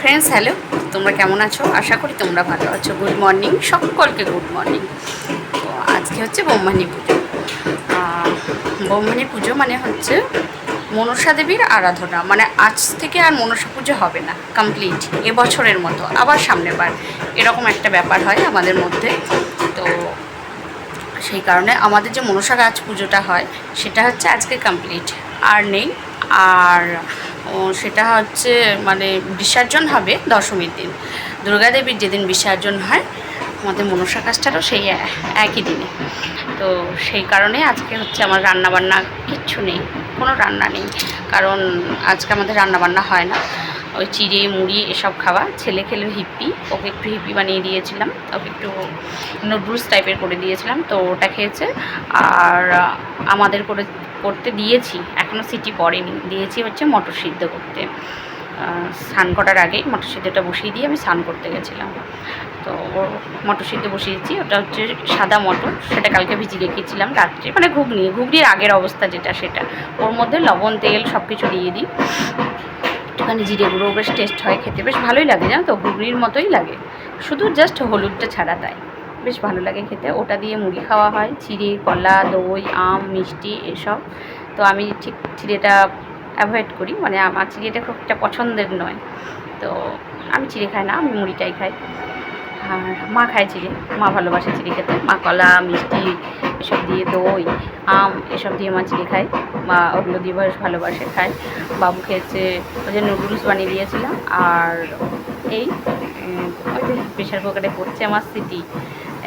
Friends hello তোমরা কেমন আছো? আশা করি তোমরা ভালো আছো। গুড মর্নিং সকলকে গুড মর্নিং তো আজকে হচ্ছে বোম্মানি পুজো। আহ, পুজো মানে হচ্ছে মনসা দেবীর আরাধনা। মানে আজ থেকে আর মনসা পুজো হবে না কমপ্লিট এবছরের মতো আবার সামনের বার এরকম একটা ব্যাপার হয় আমাদের মধ্যে। তো সেই কারণে আমাদের যে মনসা গাছ পুজোটা হয় সেটা হচ্ছে আজকে কমপ্লিট আর নেই আর সেটা হচ্ছে মানে বিসর্জন হবে দশমীর দিন। দুর্গাদেবীর যেদিন বিসর্জন হয়, আমাদের মনসা কাজটারও সেই একই দিনে। তো সেই কারণে আজকে হচ্ছে আমার রান্না বান্না কিচ্ছু নেই, কোনো রান্না নেই। কারণ আজকে আমাদের রান্না বান্না হয় না। ওই চিড়ে, মুড়ি এসব খাওয়া, ছেলে খেলে হিপ্পি, ওকে একটু হিপ্পি বানিয়ে দিয়েছিলাম, ওকে একটু নুডলস টাইপের করে দিয়েছিলাম, তো ওটা খেয়েছে। আর আমাদের করে করতে দিয়েছি এখনও সিটি পড়েনি। দিয়েছি হচ্ছে মটর সিদ্ধ করতে। স্নান করার আগেই মটর সিদ্ধটা বসিয়ে দিয়ে আমি স্নান করতে গেছিলাম। তো ও মটর সিদ্ধ বসিয়েছি ওটা হচ্ছে সাদা মটর, সেটা কালকে ভিজিয়ে রেখেছিলাম রাত্রে। মানে ঘুগনি, ঘুগনির আগের অবস্থা যেটা সেটা। ওর মধ্যে লবণ, তেল সব কিছু দিয়ে দিই। একটুখানি জিরে গুঁড়ো বেশ টেস্ট হয় খেতে, বেশ ভালোই লাগে জানো তো, ঘুগনির মতোই লাগে। শুধু জাস্ট হলুদটা ছাড়া তাই। বেশ ভালো লাগে খেতে। ওটা দিয়ে মুড়ি খাওয়া হয়, চিড়ে, কলা, দই, আম, মিষ্টি এসব। তো আমি ঠিক চিড়েটা অ্যাভয়েড করি মানে আমার চিড়েটা খুব একটা পছন্দের নয়। তো আমি চিড়ে খাই না, আমি মুড়িটাই খাই। আর মা খায় চিড়ে, মা ভালোবাসে চিড়ে খেতে। মা কলা, মিষ্টি এসব দিয়ে দই, আম এসব দিয়ে মা চিড়ে খায়। মা ওগুলো দিয়ে বেশ ভালোবাসে, খায়। বাবু খেয়েছে, ওই যে নুডলস বানিয়ে দিয়েছিলাম। আর এই প্রেশার কুকারে পড়ছে আমার সিটি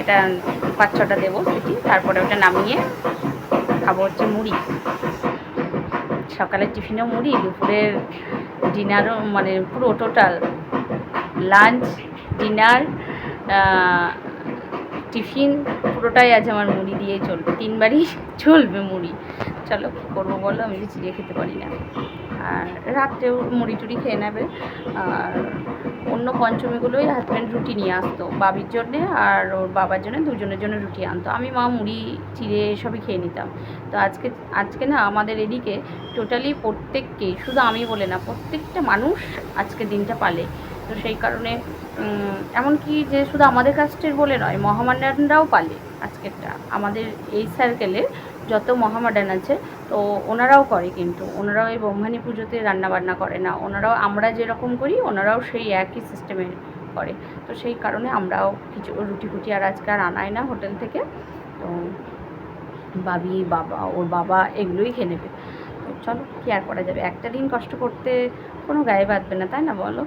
এটা পাঁচ ছটা দেবো সিটি। তারপরে ওটা নামিয়ে খাব হচ্ছে মুড়ি। সকালের টিফিনেও মুড়ি দুপুরের ডিনারও মানে পুরো টোটাল লাঞ্চ ডিনার টিফিন পুরোটাই আজ আমার মুড়ি দিয়েই চলবে। তিনবারই চলবে মুড়ি। চলো কী করব বলো? আমি যে চিড়ে খেতে পারি না। আর রাত্রেও মুড়ি টুড়ি খেয়ে নেবে। আর অন্য পঞ্চমীগুলোই হাজব্যান্ড রুটি নিয়ে আসতো বাবির জন্যে আর ওর বাবার জন্য দুজনের জন্য রুটি আনতো। আমি, মা মুড়ি, চিড়ে এসবই খেয়ে নিতাম। তো আজকে আজকে না আমাদের এদিকে টোটালি প্রত্যেককেই শুধু আমি বলে না, প্রত্যেকটা মানুষ আজকে দিনটা পালে। তো সেই কারণে এমনকি যে শুধু আমাদের কাস্টের বলে নয় মহামান্ডানরাও পালে আজকেরটা। আমাদের এই সার্কেলে যত মহামাডান আছে, তো ওনারাও করে কিন্তু। ওনারাও এই ব্রহ্মাণী পুজোতে রান্নাবান্না করে না। ওনারাও আমরা যেরকম করি, ওনারাও সেই একই সিস্টেমে করে। তো সেই কারণে আমরাও কিছু রুটি ফুটি আর আজকে আর আনাই না হোটেল থেকে। তো বাবি, বাবা, ওর বাবা এগুলোই খেয়ে নেবে। তো চলো, কী আর করা যাবে? একটা দিন কষ্ট করতে কোনো গায়ে বাঁধবে না, তাই না বলো?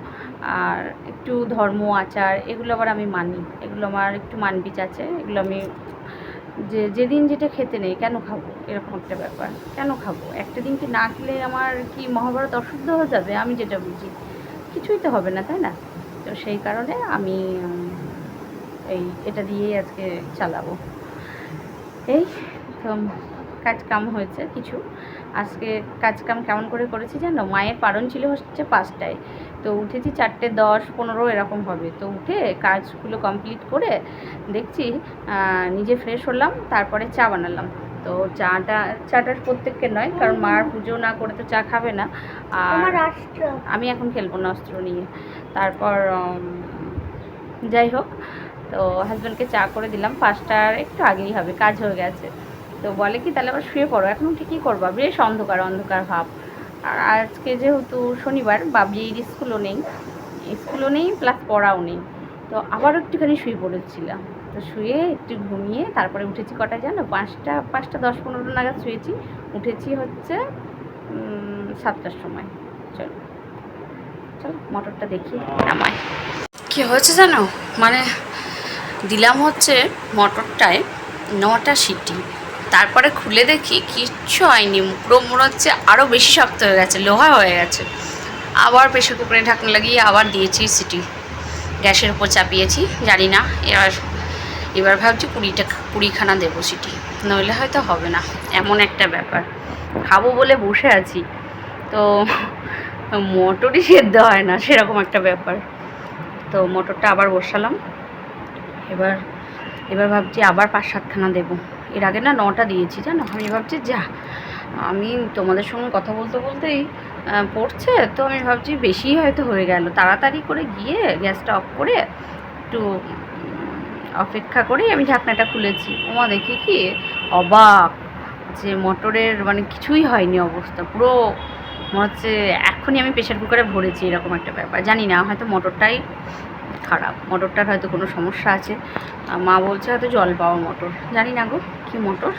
আর একটু ধর্ম, আচার, এগুলো আবার আমি মানি। এগুলো আমার একটু মানবিচ আছে। এগুলো আমি যে যেদিন যেটা খেতে নেই কেন খাব? এরকম একটা ব্যাপার। কেন খাব? একটা দিন কি না খেলে আমার কি মহাভারত অশুদ্ধ হয়ে যাবে? আমি যেটা বুঝি। কিছুই তো হবে না, তাই না? তো সেই কারণে আমি এই এটা দিয়েই আজকে চালাবো। এই কাজ কাম হয়েছে কিছু। আজকে কাজ কাম কেমন করে করেছি জানো? মায়ের পারণ ছিল হচ্ছে পাঁচটায়। তো উঠেছি চারটে দশ পনেরো এরকম হবে। তো উঠে কাজগুলো কমপ্লিট করে দেখছি নিজে ফ্রেশ হলাম তারপরে চা বানালাম। তো চাটা চাটা প্রত্যেককে নয় কারণ মার পুজো না করে তো চা খাবে না। আর আমি এখন খেলব না অস্ত্র নিয়ে। তারপর যাই হোক তো হাজব্যান্ডকে চা করে দিলাম। পাঁচটার একটু আগেই হবে কাজ হয়ে গেছে। তো বলে কি তাহলে আবার শুয়ে পড়ো এখন উঠে কী করবা। বেশ অন্ধকার অন্ধকার ভাব। আর আজকে যেহেতু শনিবার, বাবলির স্কুলও নেই স্কুলও নেই প্লাস পড়াও নেই। তো আবারও একটুখানি শুয়ে পড়েছিলাম। তো শুয়ে একটু ঘুমিয়ে তারপরে উঠেছি কটা জানো পাঁচটা পাঁচটা দশ পনেরো নাগাদ শুয়েছি। উঠেছি হচ্ছে সাতটার সময়। চলো চলো, মটরটা দেখি নামাই কি হয়েছে জানো? মানে দিলাম হচ্ছে মটরটায় নটা সিটি। তারপরে খুলে দেখি কিচ্ছু হয়নি। পুরো মনে হচ্ছে আরও বেশি শক্ত হয়ে গেছে, লোহা হয়ে গেছে। আবার প্রেশার কুকারে ঢাকনা লাগিয়ে আবার দিয়েছি সিটি। গ্যাসের উপর চাপিয়েছি, জানি না, এবার এবার ভাবছি কুড়িটা, কুড়িখানা দেবো সিটি। নইলে হয়তো হবে না, এমন একটা ব্যাপার। খাব বলে বসে আছি। তো মোটরই সেদ্ধ হয় না, সেরকম একটা ব্যাপার। তো মোটরটা আবার বসালাম। এবার এবার ভাবছি আবার পাঁচ সাতখানা দেবো। এর আগে না নটা দিয়েছি, জানো? আমি ভাবছি, যা, আমি তোমাদের সঙ্গে কথা বলতে বলতেই পড়ছে, তো আমি ভাবছি বেশি হয়তো হয়ে গেল। তাড়াতাড়ি করে গিয়ে গ্যাসটা অফ করে একটু অপেক্ষা করেই আমি ঢাকনাটা খুলেছি। ওমা, দেখি কি অবাক যে মোটরের মানে কিছুই হয়নি অবস্থা। পুরো মনে হচ্ছে এখনই আমি প্রেশার কুকারে ভরেছি এরকম একটা ব্যাপার। জানি না, হয়তো মোটরটাই খারাপ। মটরটার হয়তো কোনো সমস্যা আছে। মা বলছে হয়তো জল পাওয়া মটর। জানি না গো। কী মোটর।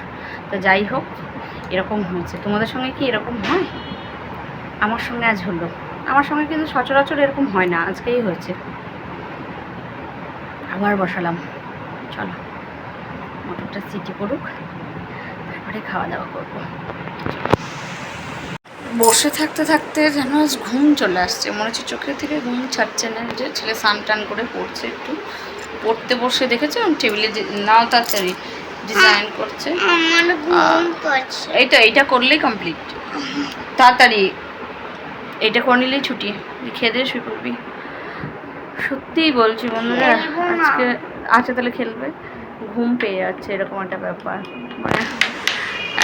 তো যাই হোক, এরকম হয়েছে। তোমাদের সঙ্গে কি এরকম হয়? আমার সঙ্গে আজ হলো। আমার সঙ্গে কিন্তু সচরাচর এরকম হয় না, আজকেই হয়েছে। আবার বসালাম। চলো, মোটরটা সিটি পড়ুক, তারপরে খাওয়া দাওয়া করব। বসে থাকতে থাকতে যেন আজ ঘুম চলে আসছে। মনে হচ্ছে চোখের থেকে ঘুম ছাড়ছে না। যে ছেলে স্নান টান করে পড়ছে একটু। পড়তে বসে দেখেছ? টেবিলে যে নাও তাড়াতাড়ি। ডিজাইন করছে। আমার ঘুম পাচ্ছে। এইটা এইটা করলেই কমপ্লিট তাড়াতাড়ি এইটা করে নিলেই ছুটি। খেয়ে দিয়ে শুয়ে পড়বি। সত্যিই বলছি বন্ধুরা আজকে আচ্ছা তাহলে খেলবে। ঘুম পেয়ে যাচ্ছে এরকম একটা ব্যাপার। মানে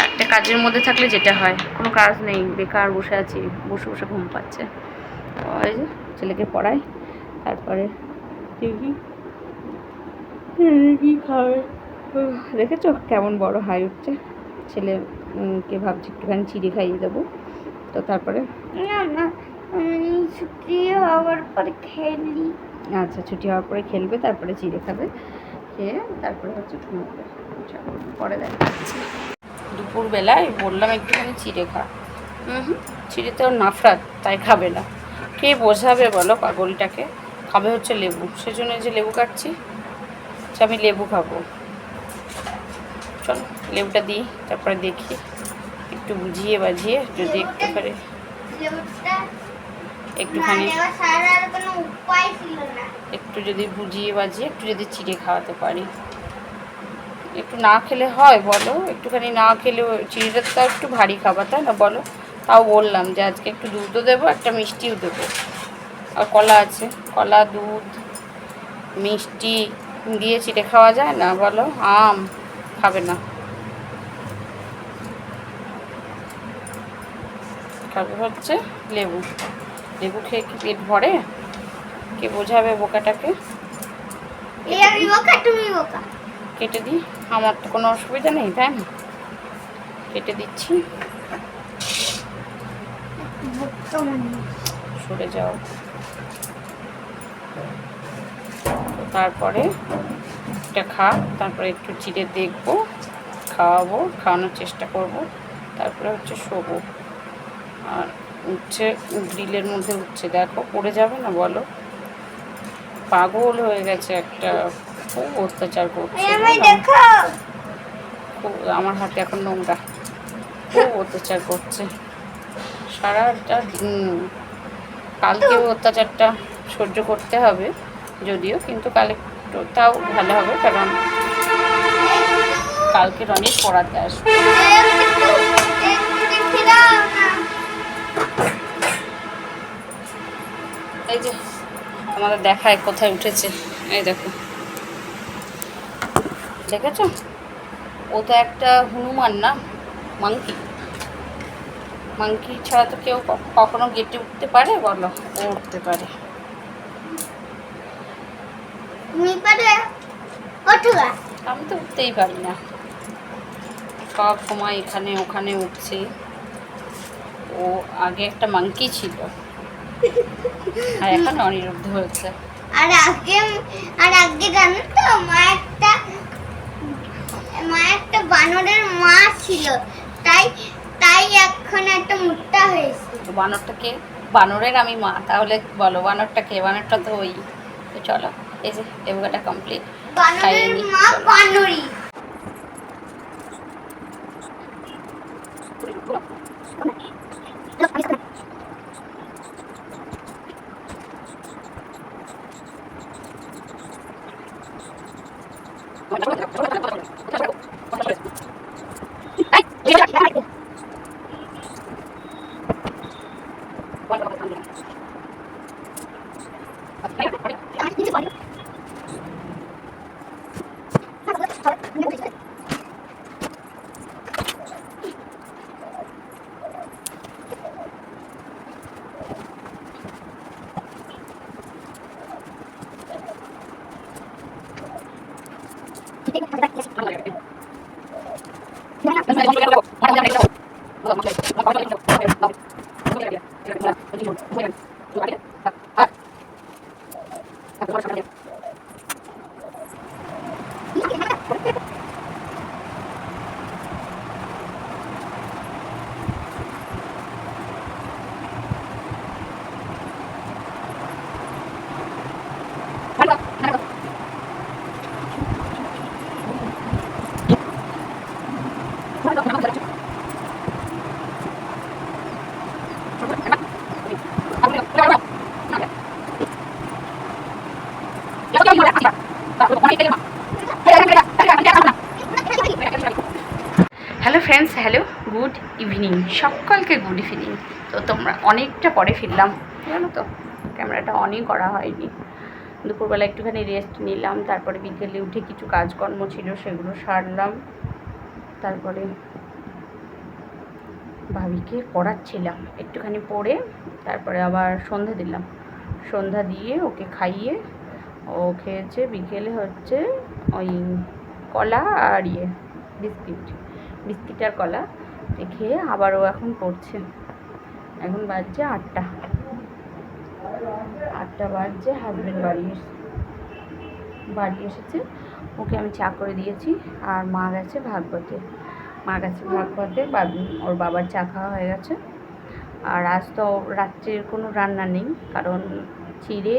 একটা কাজের মধ্যে থাকলে যেটা হয় কোনো কাজ নেই বেকার বসে আছি বসে বসে ঘুম পাচ্ছে। ওই যে ছেলেকে পড়াই তারপরে কি খাবে। দেখেছ কেমন বড় হাই উঠছে? ছেলে কে ভাবছি একটুখানি চিড়ে খাইয়ে দেবো। তো তারপরে না না ছুটি হওয়ার পরে খেলি। আচ্ছা ছুটি হওয়ার পরে খেলবে তারপরে চিড়ে খাবে খেয়ে তারপরে হচ্ছে ঘুমাবে। পরে দেখা দুপুরবেলায় বললাম একটুখানি চিড়ে খা। হুম হুম চিড়ে তো নাফরাত তাই খাবে না। কে বোঝাবে বলো পাগলটাকে? খাবে হচ্ছে লেবু সেজন্য যে লেবু কাটছি আচ্ছা আমি লেবু খাব। চলো লেবুটা দিই, তারপরে দেখি। একটু বুঝিয়ে বাজিয়ে যদি একটু না একটুখানি একটু যদি বুঝিয়ে বাজিয়ে একটু যদি চিড়ে খাওয়াতে পারি। একটু না খেলে হয় বলো, একটুখানি না খেলে চিড়েটা তো একটু ভারী খাবার, তাই না বলো? তাও বললাম যে আজকে একটু দুধও দেবো, একটা মিষ্টিও দেবো। আর কলা আছে, কলা, দুধ, মিষ্টি, দিয়ে চিড়ে খাওয়া যায় না বলো? আম। খাবে না। খাবে হচ্ছে লেবু। লেবু খেয়ে কি পেট ভরে? কে বোঝাবে বোকাটাকে? কেটে দিই। আমার তো কোনো অসুবিধা নেই তাই না? কেটে দিচ্ছি। সরে যাও। তারপরে এটা খা তারপরে একটু চিড়ে দেখব খাওয়াবো খাওয়ানোর চেষ্টা করব। তারপরে হচ্ছে শোবো। আর উঠছে গ্রিলের মধ্যে উঠছে দেখো পড়ে যাবে না বলো? পাগল হয়ে গেছে একটা খুব অত্যাচার করছে খুব আমার হাতে এখন নোংরা। খুব অত্যাচার করছে। সারাটা কালকে অত্যাচারটা সহ্য করতে হবে যদিও কিন্তু কাল একটু তাও ভালো হবে, কারণ কালকে অনেক পড়াতে আসবে। এই যে, আমাদের দেখায় কোথায় উঠেছে। এই দেখো। দেখেছ? ও তো একটা হনুমান না, মাংকি। মাংকি ছাড়া তো কেউ কখনো গেটে উঠতে পারে বলো? ও উঠতে পারে। তুমি পারে ওঠুগা আমি তো উঠতেই পারি না। সব সময় এখানে ওখানে উঠছে। ও আগে একটা মাংকি ছিল। আর এখন অনিরুদ্ধ হয়েছে। আর আগে আর আগে জানো তো মা একটা মা একটা বানরের মা ছিল। তাই তাই এখন একটা মুট্টা হয়েছে। বানরটাকে বানরের আমি মা। তাহলে বলো বানরটা কে? বানরটা তো ওই। তো চলো। এই যে এবগাটা complete Thank you. বানরি hello friends hello good evening সকলকে গুড ইভিনিং তো তোমরা অনেকটা পরে ফিরলাম, জানো তো? ক্যামেরাটা অনই করা হয়নি। দুপুরবেলা একটুখানি রেস্ট নিলাম, তারপরে বিকেলে উঠে কিছু কাজকর্ম ছিল, সেগুলো সারলাম। তারপরে ভাবিকে পড়াচ্ছিলাম। একটুখানি পড়ে, তারপরে আবার সন্ধ্যা দিলাম। সন্ধ্যা দিয়ে ওকে খাইয়ে, ও খেয়েছে বিকেলে হচ্ছে ওই কলা আর ইয়ে বিস্কিট। বিস্কিট আর কলা। খেয়ে আবারও এখন পড়ছে। এখন বাজছে আটটা। আটটা বাজছে, হাজবেন্ড বাড়ি এসে, বাড়ি এসেছে। ওকে আমি চা করে দিয়েছি আর মা গেছে ভাগবতে। মা গেছে ভাগবতে ওর বাবার চা খাওয়া হয়ে গেছে। আর আজ তো রাত্রের কোনো রান্না নেই, কারণ চিড়ে,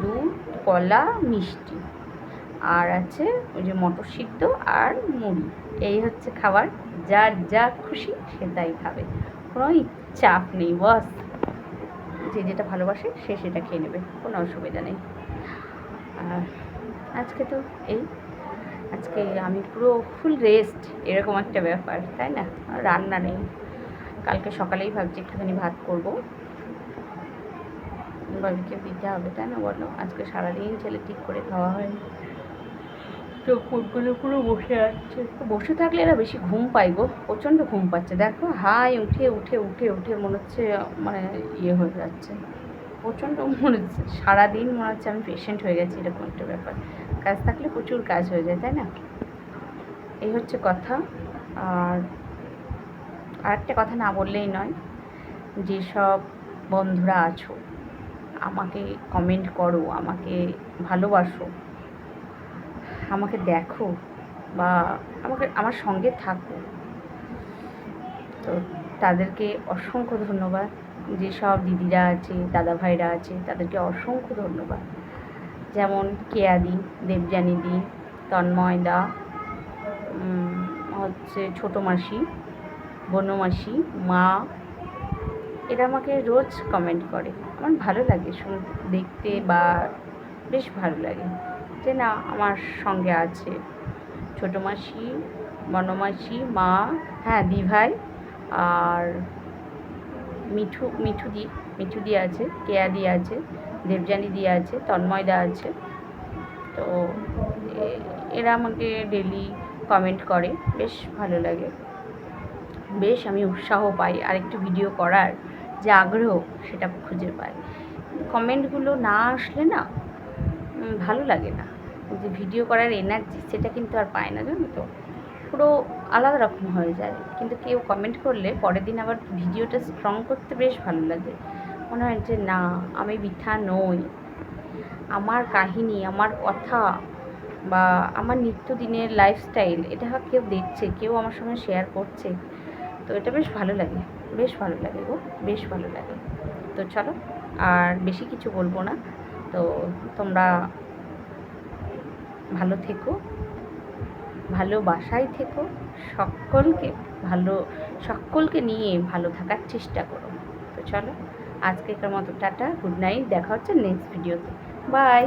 দুধ, কলা, মিষ্টি। আর আছে ওই যে মটর সিদ্ধ আর মুড়ি। এই হচ্ছে খাবার, যার যা খুশি সে তাই খাবে। কোনো চাপ নেই, বস। যে যেটা ভালোবাসে সে সেটা খেয়ে নেবে, কোনো অসুবিধা নেই। আর আজকে তো এই, আজকে আমি পুরো ফুল রেস্ট এরকম একটা ব্যাপার, তাই না? রান্না নেই। কালকে সকালেই ভাবছি একটুখানি ভাত করব। বাবিকে দিতে হবে, তাই না বলো? আজকে সারাদিন ছেলে ঠিক করে খাওয়া হয়নি। তো ফুটগুলো পুরো বসে আছে। বসে থাকলে এরা বেশি ঘুম পাই গো, প্রচণ্ড ঘুম পাচ্ছে। দেখো হাই উঠে উঠে উঠে উঠে মনে হচ্ছে মানে ইয়ে হয়ে যাচ্ছে। প্রচণ্ড মনে হচ্ছে, সারাদিন মনে হচ্ছে আমি পেশেন্ট হয়ে গেছি, এরকম একটা ব্যাপার। কাজ থাকলে প্রচুর কাজ হয়ে যায়, তাই না? এই হচ্ছে কথা। আর আরেকটা কথা না বললেই নয়, যেসব বন্ধুরা আছো, আমাকে কমেন্ট করো, আমাকে ভালোবাসো। আমাকে দেখো বা আমাকে, আমার সঙ্গে থাকো। তো তাদেরকে অসংখ্য ধন্যবাদ। যেসব দিদিরা আছে দাদা ভাইরা আছে, তাদেরকে অসংখ্য ধন্যবাদ। যেমন কেয়াদি দেবযানীদি তন্ময়দা হচ্ছে ছোটো মাসি বনমাসি মা। এরা আমাকে রোজ কমেন্ট করে। আমার ভালো লাগে শুন, দেখতে বা বেশ ভালো লাগে। না আমার সঙ্গে আছে। ছোটো মাসি বনমাসি মা হ্যাঁ দিভাই আর মিঠু মিঠু দি মিঠু দি আছে, কেয়া দি আছে, দেবযানী দি আছে তন্ময়দা আছে। তো এরা আমাকে ডেলি কমেন্ট করে, বেশ ভালো লাগে। বেশ আমি উৎসাহ পাই আরেকটু ভিডিও করার যে আগ্রহ সেটা খুঁজে পাই। কমেন্টগুলো না আসলে না ভালো লাগে না। যে ভিডিও করার এনার্জি সেটা কিন্তু আর পায় না, জানো তো? পুরো আলাদা রকম হয়ে যায়। কিন্তু কেউ কমেন্ট করলে পরের দিন আবার ভিডিওটা স্ট্রং করতে বেশ ভালো লাগে। মনে হয় যে, না, আমি বৃথা নই। আমার কাহিনী, আমার কথা বা আমার নিত্যদিনের লাইফস্টাইল এটা কেউ দেখছে, কেউ আমার সঙ্গে শেয়ার করছে। তো এটা বেশ ভালো লাগে, বেশ ভালো লাগে গো, বেশ ভালো লাগে। তো চলো, আর বেশি কিছু বলব না। তো তোমরা ভালো থেকো ভালোবাসায় থেকো, সকলকে ভালো, সকলকে নিয়ে ভালো থাকার চেষ্টা করো। তো চলো, আজকের মতো টাটা, গুড নাইট, দেখা হচ্ছে নেক্সট ভিডিওতে বাই